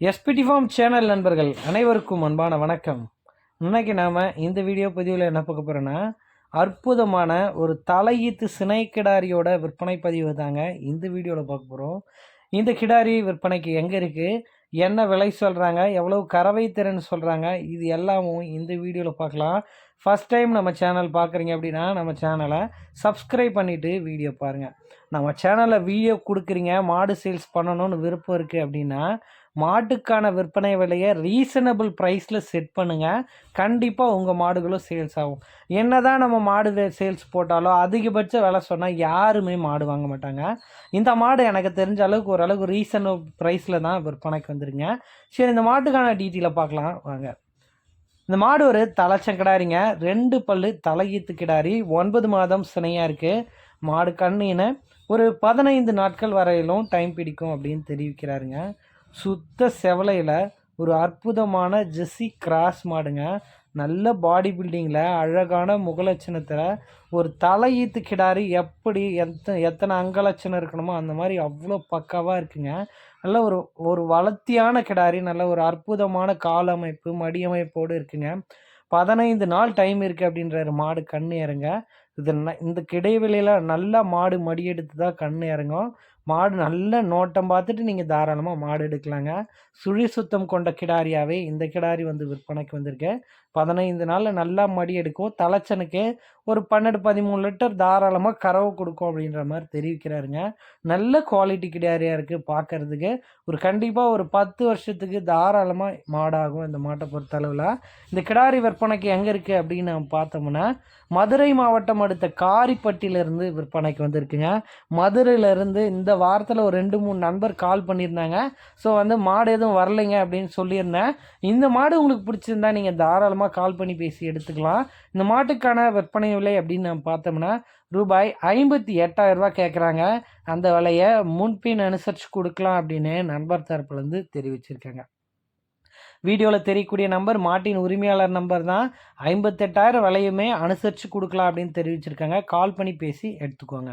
SPD form channel நண்பர்கள் அனைவருக்கும் அன்பான வணக்கம். இன்னைக்கு நாம் இந்த வீடியோ பதிவில் என்ன பார்க்க போகிறோன்னா அற்புதமான ஒரு தலையீத்து சினை கிடாரியோட விற்பனை பதிவு தாங்க இந்த வீடியோவில் பார்க்க போகிறோம் இந்த கிடாரி விற்பனைக்கு எங்கே இருக்குது என்ன விலை சொல்கிறாங்க எவ்வளோ கறவை திறன் சொல்கிறாங்க இது எல்லாமும் இந்த வீடியோவில் பார்க்கலாம். ஃபஸ்ட் டைம் நம்ம சேனல் பார்க்குறீங்க அப்படின்னா நம்ம சேனலை சப்ஸ்கிரைப் பண்ணிவிட்டு வீடியோ பாருங்கள் நம்ம சேனலில் வீடியோ கொடுக்குறீங்க மாடு சேல்ஸ் பண்ணணும்னு விருப்பம் இருக்குது அப்படின்னா மாட்டுக்கான விற்பனை விலையை ரீசனபிள் ப்ரைஸில் செட் பண்ணுங்கள் கண்டிப்பாக உங்கள் மாடுகளும் சேல்ஸ் ஆகும். என்ன தான் நம்ம மாடு சேல்ஸ் போட்டாலும் அதிகபட்ச விலை சொன்னால் யாருமே மாடு வாங்க மாட்டாங்க. இந்த மாடு எனக்கு தெரிஞ்ச அளவுக்கு ஓரளவுக்கு ரீசனபிள் ப்ரைஸில் தான் விற்பனைக்கு வந்துருங்க. சரி இந்த மாட்டுக்கான டீட்டெயிலை பார்க்கலாம். வாங்க. இந்த மாடு ஒரு தலைச்சங்கிடாரிங்க. ரெண்டு பல்லு தலையீத்து கிடாரி. ஒன்பது மாதம் சினையாக இருக்குது மாடு கண்ணின ஒரு பதினைந்து நாட்கள் வரையிலும் டைம் பிடிக்கும் அப்படின்னு தெரிவிக்கிறாருங்க. சுத்த செவலையில் ஒரு அற்புதமான ஜெஸ்ஸி கிராஸ் மாடுங்க. நல்ல பாடி பில்டிங்கில் அழகான முகலட்சணத்தில் ஒரு தலையீத்து கிடாரி எப்படி எத்த எத்தனை அங்கலட்சணம் இருக்கணுமோ அந்த மாதிரி அவ்வளோ பக்காவாக இருக்குங்க. நல்ல ஒரு ஒரு வளர்த்தியான கிடாரி நல்ல ஒரு அற்புதமான கால் அமைப்பு மடியமைப்போடு இருக்குங்க. பதினைந்து நாள் டைம் இருக்குது அப்படின்றாரு மாடு கண் இறங்க இது இந்த கிடைவெளியில் நல்லா மாடு மடி எடுத்து தான் கண் இறங்கும். மாடு நல்ல நோட்டம் பார்த்துட்டு நீங்கள் தாராளமாக மாடு எடுக்கலாங்க. சுழி சுத்தம் கொண்ட கிடாரியாகவே இந்த கிடாரி வந்து விற்பனைக்கு வந்திருக்கு. பதினைந்து நாளில் நல்லா மடி எடுக்கும். தலைச்சனுக்கு ஒரு பன்னெண்டு பதிமூணு லிட்டர் தாராளமாக கறவை கொடுக்கும் அப்படின்ற மாதிரி தெரிவிக்கிறாருங்க. நல்ல குவாலிட்டி கிடாரியாக இருக்குது பார்க்குறதுக்கு. ஒரு கண்டிப்பாக ஒரு பத்து வருஷத்துக்கு தாராளமாக மாடாகும் இந்த மாட்டை பொறுத்தளவில். இந்த கிடாரி விற்பனைக்கு எங்கே இருக்குது அப்படின்னு நம்ம பார்த்தோம்னா மதுரை மாவட்டம் அடுத்த காரிப்பட்டியிலேருந்து விற்பனைக்கு வந்திருக்குங்க. மதுரையிலேருந்து இந்த வாரத்தில் ஒரு ரெண்டு மூணு நண்பர் கால் பண்ணியிருந்தாங்க. ஸோ வந்து மாடு எதுவும் வரலைங்க அப்படின்னு சொல்லியிருந்தேன். இந்த மாடு உங்களுக்கு பிடிச்சிருந்தா நீங்கள் தாராளமாக கால் பண்ணி பேசி எடுத்துக்கலாம். இந்த மாட்டுக்கான விற்பனை விலை அப்படின்னு நம்ம பார்த்தோம்னா ரூபாய் ஐம்பத்தி எட்டாயிரரூபா கேட்குறாங்க அந்த விலையை முன்பின் அனுசரித்து கொடுக்கலாம் அப்படின்னு நண்பர் தரப்புலேருந்து தெரிவிச்சிருக்காங்க. வீடியோவில் தெரியக்கூடிய நம்பர் மாட்டின் உரிமையாளர் நம்பர் தான். ஐம்பத்தெட்டாயிரம் விலையுமே அனுசரித்து கொடுக்கலாம் அப்படின்னு தெரிவிச்சிருக்காங்க. கால் பண்ணி பேசி எடுத்துக்கோங்க.